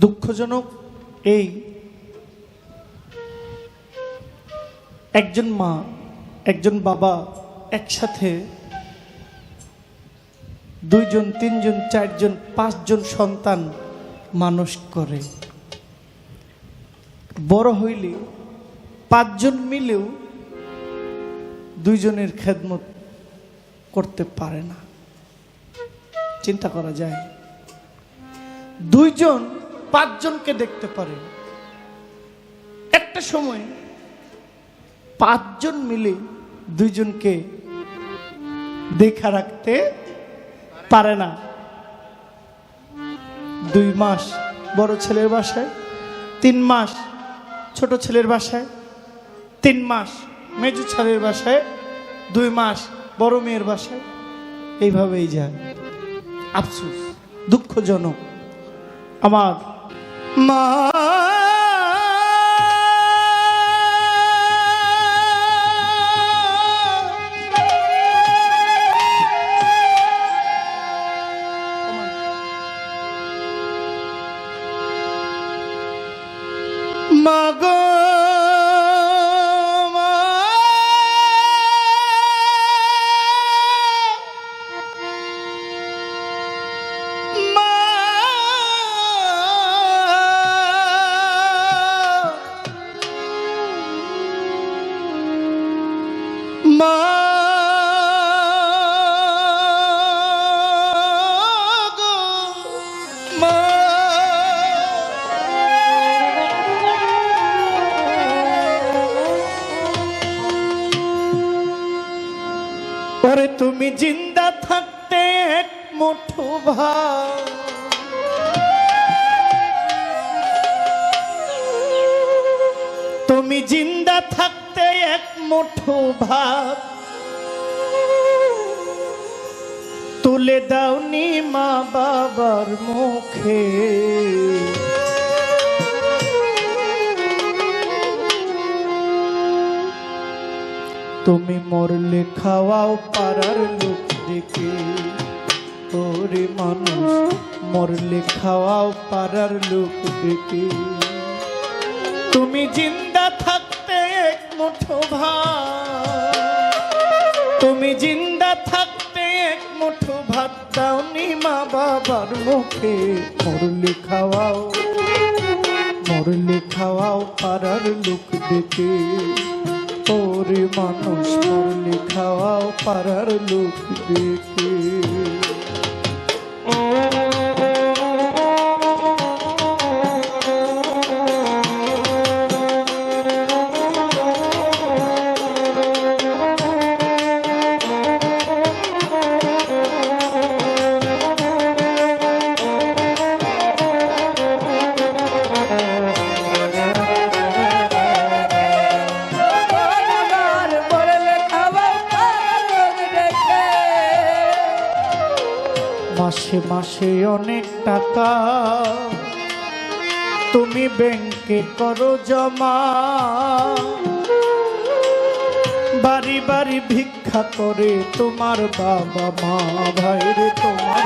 দুঃখজনক এই একজন মা, একজন বাবা একসাথে দুইজন, তিনজন, চারজন, পাঁচজন সন্তান মানুষ করে। বড় হইলে পাঁচজন মিলেও দুইজনের খেদমত করতে পারে না। চিন্তা করা যায়। দুইজন পাঁচজনকে দেখতে পারে। একটা সময় পাঁচজন মিলে দুইজনকে দেখা রাখতে পারে না। দুই মাস বড় ছেলের বাসায়, তিন মাস ছোট ছেলের বাসায়, তিন মাস মেজু ছেলের বাসায়, দুই মাস বড় মেয়ের বাসায়। এইভাবেই যায়। আফসুস, দুঃখজনক। আমার মা ওরে তুমি জিন্দা থাকতে এক মুঠো ভাত। তুমি জিন্দা থাকতে এক মুঠো ভাত। তুলে দাওনি মা বাবার মুখে। তুমি মরলে খাওয়াও পাড়ার লোক দেখে। ওরে মানুষ, মরলে খাওয়াও পাড়ার লোক দেখে। তুমি জিন্দা থাকতে এক মুঠো ভাত। তুমি জিন্দা থাকতে এক মুঠো ভাত দাওনি মা বাবার মুখে। মরলে খাওয়াও মরলে খাওয়াও পাড়ার লোক দেখে। ওরে মানুষ মরলি খাওয়াও পাড়ার লোক দেখে। মাসে অনেক টাকা। তুমি ব্যাংকে করো জমা। বাড়ি বাড়ি ভিক্ষা করে তোমার বাবা মা। ভাইরে তোমার।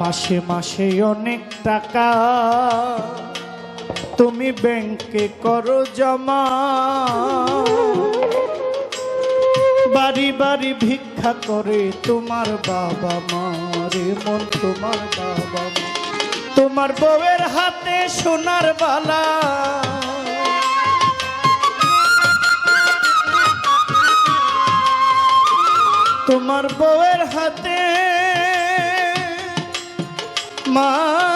মাসে মাসে অনেক টাকা। তুমি ব্যাংকে করো জমা। বাড়ি বাড়ি ভিক্ষা করে তোমার বাবা মা। রে মন, তোমার বাবা মা। তোমার বউয়ের হাতে সোনার বালা। তোমার বউয়ের হাতে মা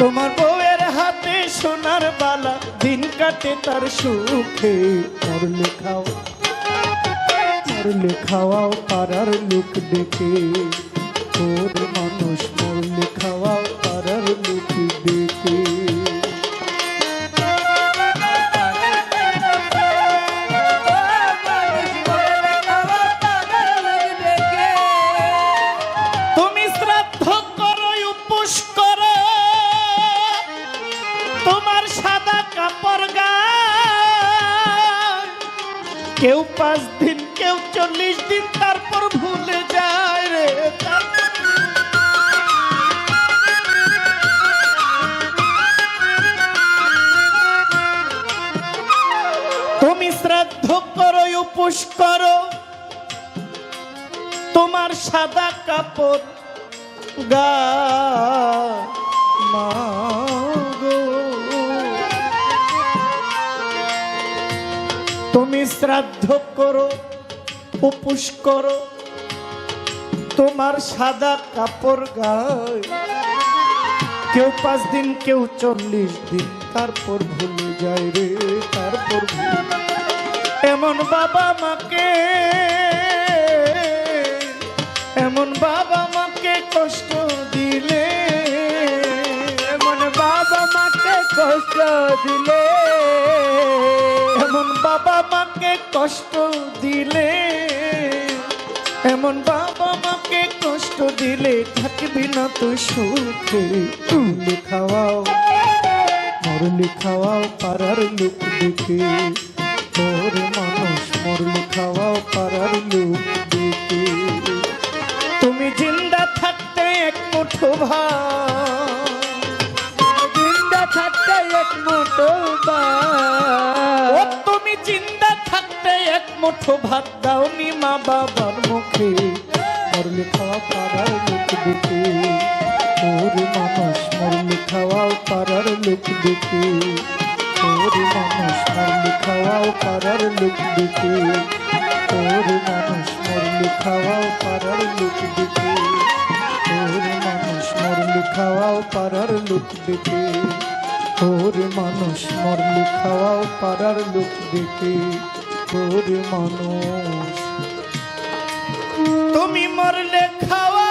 তোমার বউয়ের হাতে সোনার বালা, দিন কাটে তার সুখে। তার লেখাও তার লেখাও, পাড়ার লোক দেখে। তোর মানুষ কেউ পাঁচ দিন, কেউ চল্লিশ দিন, তারপর ভুলে যায় রে তুমি শ্রাদ্ধ করো উপোস করো তোমার সাদা কাপড় গা মাগো। শ্রাদ্ধ করো উপোস করো, তোমার সাদা কাপড় গায়। কেউ পাঁচ দিন, কেউ চল্লিশ দিন, তারপর ভুলে যায় রে, তারপর এমন বাবা মাকে, এমন বাবা মাকে কষ্ট দিলে, এমন বাবা মাকে কষ্ট দিলে কষ্ট দিলে, এমন বাবা মাকে কষ্ট দিলে থাকবি না তো সুখে। তুলে খাওয়াও, মরলি খাওয়াও পাড়ার লোক দেখে। তোর মানুষ মরলি খাওয়াও পাড়ার লোক দেখে। তুমি জিন্দা থাকতে এক মুঠো ভাত। জিন্দা থাকতে এক মুঠো ভাত। তুমি জিন্দা মুঠো ভাত দাও নি মা বাবার মুখে। মরলে খাওয়া পাড়ার লোক দেখে তোর মানুষ, মরলে খাওয়াও পাড়ার লোক দেখে তোর মানুষ, মরলে খাওয়াও পাড়ার লোক দেখে তোর মানুষ, মরলে খাওয়াও পাড়ার লোক দেখে তোর মানুষ, মরলে খাওয়াও পাড়ার লোক দেখে তোর মানুষ, মরলে খাওয়াও পাড়ার লোক দেখে তোর মানুষ। তুমি মরলে খাওয়া।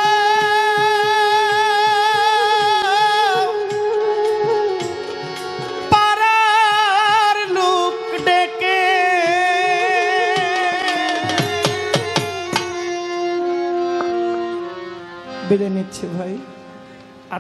পাড়ার লোক ডেকে। বেড়ে নিচ্ছে ভাই।